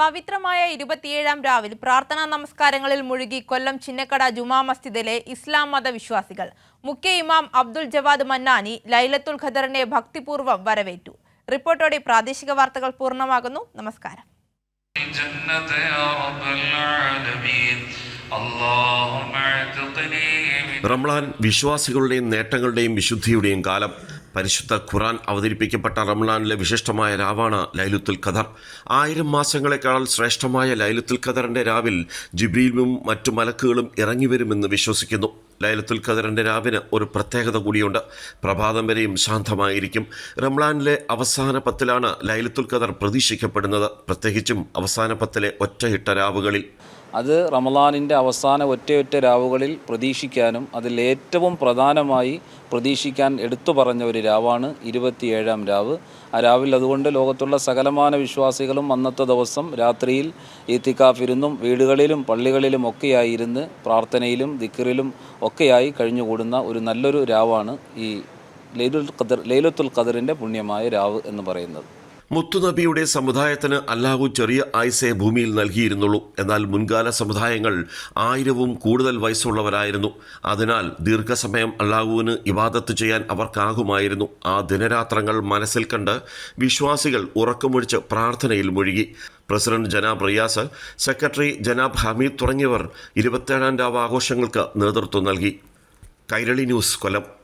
പവിത്രമായ ഇരുപത്തിയേഴാം രാവിൽ പ്രാർത്ഥനാ നമസ്കാരങ്ങളിൽ മുഴുകി കൊല്ലം ചിന്നക്കട ജുമാ മസ്ജിദിലെ ഇസ്ലാം മത വിശ്വാസികൾ മുഖ്യ ഇമാം അബ്ദുൽ ജവാദ് മന്നാനി ലൈലത്തുൽ ഖദറിനെ ഭക്തിപൂർവം വരവേറ്റു. റിപ്പോർട്ടോടെ പ്രാദേശിക വാർത്തകൾ പൂർണമാകുന്നു. നമസ്കാരം. റംളാൻ വിശ്വാസികളുടെയും നേട്ടങ്ങളുടെയും വിശുദ്ധിയുടെയും കാലം പരിശുദ്ധ ഖുറാൻ അവതരിപ്പിക്കപ്പെട്ട റംലാനിലെ വിശിഷ്ടമായ രാവാണ് ലൈലുത്തുൽ ഖദർ. ആയിരം മാസങ്ങളെക്കാൾ ശ്രേഷ്ഠമായ ലൈലുത്തുൽ ഖദറിന്റെ രാവിൽ ജിബ്രീലും മറ്റു മലക്കുകളും ഇറങ്ങിവരുമെന്ന് വിശ്വസിക്കുന്നു. ലൈലത്തുൽ ഖദറിന്റെ രാവിന് ഒരു പ്രത്യേകത കൂടിയുണ്ട്. പ്രഭാതം വരെയും ശാന്തമായിരിക്കും. റംലാനിലെ അവസാന പത്തിലാണ് ലൈലത്തുൽ ഖദർ പ്രതീക്ഷിക്കപ്പെടുന്നത്. പ്രത്യേകിച്ചും അവസാന പത്തിലെ ഒറ്റയിട്ട രാവുകളിൽ. അത് റമലാനിന്റെ അവസാന ഒറ്റയൊറ്റ രാവുകളിൽ പ്രതീക്ഷിക്കാനും അതിലേറ്റവും പ്രധാനമായി പ്രതീക്ഷിക്കാൻ എടുത്തു പറഞ്ഞ ഒരു രാവാണ് ഇരുപത്തിയേഴാം രാവ്. ആ രാവിൽ അതുകൊണ്ട് ലോകത്തുള്ള സകലമാന വിശ്വാസികളും അന്നത്തെ ദിവസം രാത്രിയിൽ ഈത്തിക്കാഫിരുന്നും വീടുകളിലും പള്ളികളിലും ഒക്കെയായി ഇരുന്ന് പ്രാർത്ഥനയിലും ദിക്കറിലും ഒക്കെയായി കഴിഞ്ഞുകൂടുന്ന ഒരു നല്ലൊരു രാവാണ് ഈ ലൈലുൽ ഖദർ ലൈലത്തുൽ ഖദറിന്റെ പുണ്യമായ രാവ് എന്ന് പറയുന്നത്. മുത്തുനബിയുടെ സമുദായത്തിന് അല്ലാഹു ചെറിയ ആയുസേ ഭൂമിയിൽ നൽകിയിരുന്നുള്ളൂ. എന്നാൽ മുൻകാല സമുദായങ്ങൾ ആയിരവും കൂടുതൽ വയസ്സുള്ളവരായിരുന്നു. അതിനാൽ ദീർഘസമയം അല്ലാഹുവിന് ഇബാദത്ത് ചെയ്യാൻ അവർക്കാകുമായിരുന്നു. ആ ദിനരാത്രങ്ങൾ മനസ്സിൽ കണ്ട് വിശ്വാസികൾ ഉറക്കമൊഴിച്ച് പ്രാർത്ഥനയിൽ മുഴുകി. പ്രസിഡന്റ് ജനാബ് റിയാസ് സെക്രട്ടറി ജനാബ് ഹമീദ് തുടങ്ങിയവർ ഇരുപത്തേഴാം ആഘോഷങ്ങൾക്ക് നേതൃത്വം നൽകി. കൈരളി ന്യൂസ് കൊല്ലം.